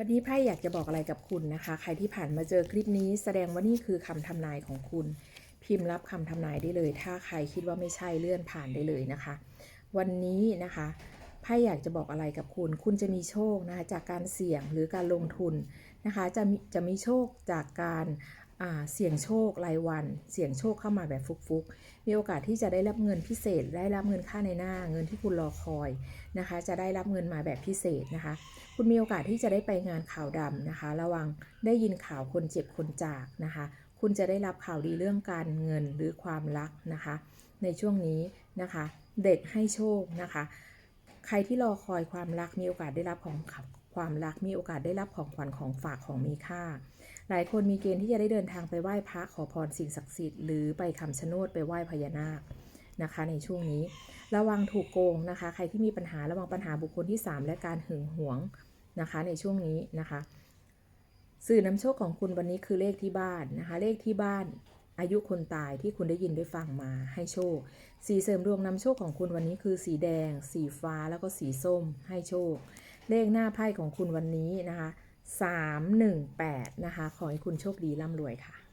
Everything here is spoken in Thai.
วันนี้ไพ่อยากจะบอกอะไรกับคุณนะคะ ใครที่ผ่านมาเจอคลิปนี้แสดงว่านี่คือคำทำนายของคุณ พิมพ์รับคำทำนายได้เลย ถ้าใครคิดว่าไม่ใช่เลื่อนผ่านได้เลยนะคะ วันนี้นะคะไพ่อยากจะบอกอะไรกับคุณ คุณจะมีโชคนะคะจากการเสี่ยงหรือการลงทุนนะคะ จะมีจะมีโชคจากการ เสี่ยงโชครายวัน เสี่ยงโชคเข้ามาแบบฟุกๆ มีโอกาสที่จะได้รับเงินพิเศษ ได้รับเงินค่าในหน้า เงินที่คุณรอคอยนะคะ จะได้รับเงินมาแบบพิเศษนะคะ คุณมีโอกาสที่จะได้ไปงานข่าวดำนะคะ ระวังได้ยินข่าวคนเจ็บคนจากนะคะ คุณจะได้รับข่าวดีเรื่องการเงินหรือความรักนะคะ ในช่วงนี้นะคะ เด็กให้โชคนะคะ ใครที่รอคอยความรักมีโอกาสได้รับของ ความรักมีโอกาสได้รับของขวัญของฝากของมีค่า หลายคนมีเกณฑ์ที่จะได้เดินทางไปไหว้พระขอพรสิ่งศักดิ์สิทธิ์หรือไปคำชะโนดไปไหว้พญานาคนะคะ ในช่วงนี้ ระวังถูกโกงนะคะ ใครที่มีปัญหาระวังปัญหาบุคคลที่ 3 และการหึงหวงนะคะ ในช่วงนี้นะคะ สื่อนำโชคของคุณวันนี้คือเลขที่บ้านนะคะ เลขที่บ้านอายุคนตายที่คุณได้ยินได้ฟังมาให้โชค สีเสริมดวงนำโชคของคุณวันนี้คือสีแดง สีฟ้าแล้วก็สีส้มให้โชค เลขหน้าไพ่ของคุณวันนี้นะคะ 318 นะคะ ขอให้คุณโชคดีร่ำรวยค่ะ